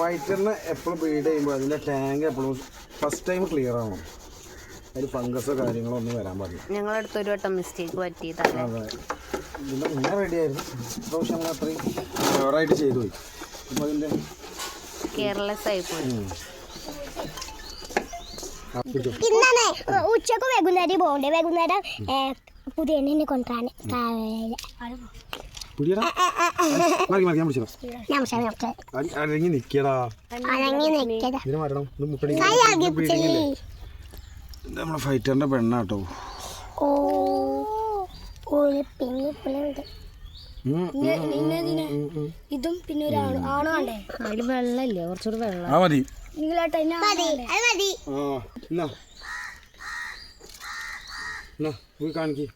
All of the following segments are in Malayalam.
ഫൈറ്ററിനെ എപ്പോഴും ബ്രീഡ് ചെയ്യുമ്പോൾ അതിന്റെ ടാങ്ക് എപ്പോഴും ഫസ്റ്റ് ടൈം ക്ലിയർ ആവണം അതിൽ ഫംഗസോ കാര്യങ്ങളോ ഒന്നും വരാൻ പാടില്ല. ഞങ്ങളടുത്ത് ഒരു വട്ടം മിസ്റ്റേക്ക് പറ്റിയതാണ്. അതെ. ഇതിന്റെ മുന്നേ റെഡി ആയിരുന്നു. പക്ഷെ നമ്മൾ അത്രയും ക്ലിയറായിട്ട് ചെയ്തു പോയി. അപ്പോൾ അതിന്റെ കെയർലെസ് ആയി പോയി. ഇന്നാണ് ഉച്ചയ്ക്ക് വൈകുന്നേരം പോകണ്ടേ? വൈകുന്നേരം പുതിയ കൊണ്ടുവരാൻ കാവിലെ പിടിയടാ മറിക്ക് മറിക്ക് ഞാൻ പിടിച്ചോ നമുക്ക് നമുക്ക് അരങ്ങി നിൽക്കത ഇതിന് മരണം നമ്മളെ ഫൈറ്ററിന്റെ പെണ്ണാട്ടോ. ഇതും പിന്നെ ഒരു ആണ് ആണോ വേണ്ടേ അതിൽ വെള്ളമില്ലേ? കുറച്ചുകൂടി വെള്ളം. ആ മതി. കാണിക്ക്.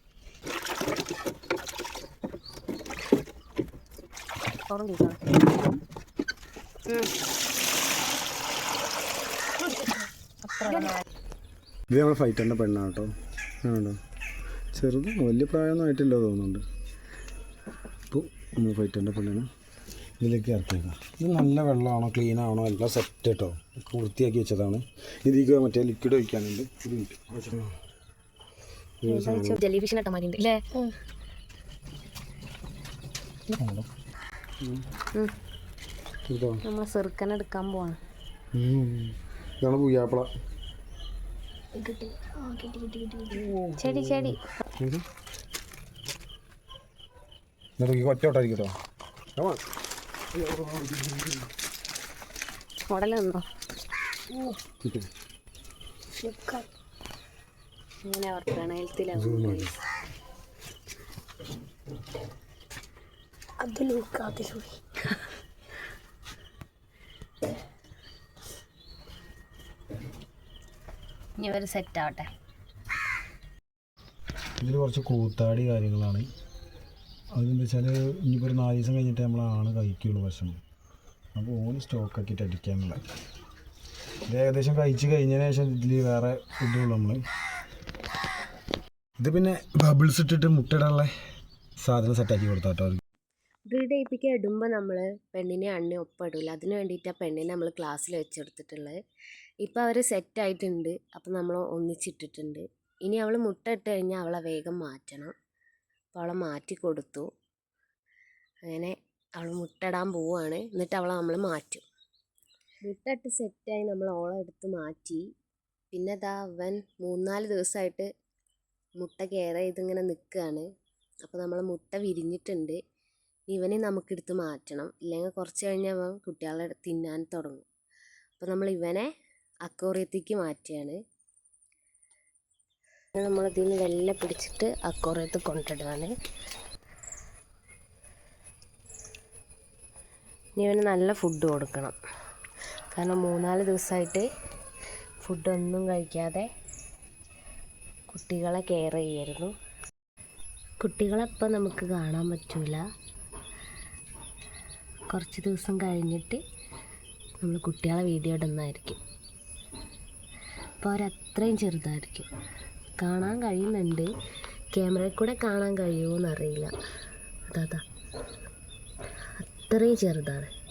തുറന്നിരിക്കണം ഇത് നമ്മളെ ഫൈറ്ററിന്റെ പെണ്ണാണ് കേട്ടോ. ആണോ? ചെറുത് വലിയ പ്രായമൊന്നും ആയിട്ടില്ല തോന്നുന്നുണ്ട്. ഇപ്പോൾ നമ്മൾ ഫൈറ്ററിന്റെ പെണ്ണാണ് ഇതിലേക്ക് ഇറക്കിയേക്കാം. ഇത് നല്ല വെള്ളമാണോ ക്ലീൻ ആണോ? എല്ലാം സെറ്റ് കേട്ടോ. വൃത്തിയാക്കി വെച്ചതാണ്. ഇതിലേക്ക് മറ്റേ ലിക്വിഡ് ഒഴിക്കാനുണ്ട്. ഇത് ജെല്ലി ഫിഷിനെ ടമാറ്റിണ്ട് അല്ലേ ഇതോ നമ്മൾ ചെറുക്കൻ എടുക്കാൻ പോവാണ്. ഇതാണ് പുയ്യാപ്പള. ചെടി ചെടി. ഉടല നിന്നോ. ഇങ്ങനെ പ്രണയത്തിലാവും അതിൽ നിൽക്കാതെ സോറി ഇനി അവർ സെറ്റ് ആവട്ടെ. ഇതിൽ കുറച്ച് കൂത്താടി കാര്യങ്ങളാണ്. അതെന്താ വെച്ചാൽ ഇനിയിപ്പോൾ ഒരു നാല് ദിവസം കഴിഞ്ഞിട്ട് നമ്മൾ ആണ് കഴിക്കുള്ളൂ ഭക്ഷണം. അപ്പോൾ ഓന് സ്റ്റോക്ക് ആക്കിയിട്ട് അടിക്കാനുള്ള. ഇത് ഏകദേശം കഴിച്ച് കഴിഞ്ഞതിന് ശേഷം ഇതിൽ വേറെ ഫുഡുള്ളൂ നമ്മൾ ഇത് പിന്നെ ബബിൾസ് ഇട്ടിട്ട് മുട്ടയിടാനുള്ള സാധനം സെറ്റാക്കി കൊടുത്താട്ടോ. ബ്രീഡ് ചെയ്യിപ്പിക്കാൻ ഇടുമ്പോൾ നമ്മൾ പെണ്ണിനെ അണ്ണി ഒപ്പം ഇടില്ല അതിന് വേണ്ടിയിട്ടാണ് പെണ്ണിനെ നമ്മൾ ക്ലാസ്സിൽ വെച്ചെടുത്തിട്ടുള്ളത്. ഇപ്പോൾ അവർ സെറ്റായിട്ടുണ്ട്. അപ്പോൾ നമ്മൾ ഒന്നിച്ചിട്ടിട്ടുണ്ട്. ഇനി അവൾ മുട്ട ഇട്ട് കഴിഞ്ഞാൽ അവളെ വേഗം മാറ്റണം. അപ്പോൾ അവളെ മാറ്റി കൊടുത്തു. അങ്ങനെ അവൾ മുട്ടയിടാൻ പോവുകയാണ് എന്നിട്ട് അവളെ നമ്മൾ മാറ്റും. മുട്ട ഇട്ട് സെറ്റായി നമ്മൾ ഓളെ എടുത്ത് മാറ്റി. പിന്നെ ദാ അവൻ മൂന്നാൽ ദിവസമായിട്ട് മുട്ട കെയർ ചെയ്തിങ്ങനെ നിൽക്കുകയാണ് അപ്പോൾ നമ്മൾ മുട്ട വിരിഞ്ഞിട്ടുണ്ട്. ഇവനെ നമുക്കെടുത്ത് മാറ്റണം. ഇല്ലെങ്കിൽ കുറച്ച് കഴിഞ്ഞാൽ അവൻ കുട്ടികളെ തിന്നാൻ തുടങ്ങും. അപ്പോൾ നമ്മൾ ഇവനെ അക്കോറിയത്തേക്ക് മാറ്റുകയാണ്. നമ്മൾ ഇതിൽ നിന്ന് വെല്ല പിടിച്ചിട്ട് അക്കോറിയത്ത് കൊണ്ടിടുകയാണ്. ഇനി ഇവന് നല്ല ഫുഡ് കൊടുക്കണം. കാരണം മൂന്നാൽ ദിവസമായിട്ട് ഫുഡൊന്നും കഴിക്കാതെ കുട്ടികളെ കെയർ ചെയ്യായിരുന്നു. കുട്ടികളെപ്പോൾ നമുക്ക് കാണാൻ പറ്റില്ല കുറച്ച് ദിവസം കഴിഞ്ഞിട്ട് നമ്മൾ കുട്ടികളെ വീഡിയോ ഇടുന്നതായിരിക്കും. അപ്പോൾ അവരത്രയും ചെറുതായിരിക്കും. കാണാൻ കഴിയുന്നുണ്ട്. ക്യാമറയിൽ കൂടെ കാണാൻ കഴിയുമോ എന്നറിയില്ല അതാ. അത്രയും ചെറുതാണ്.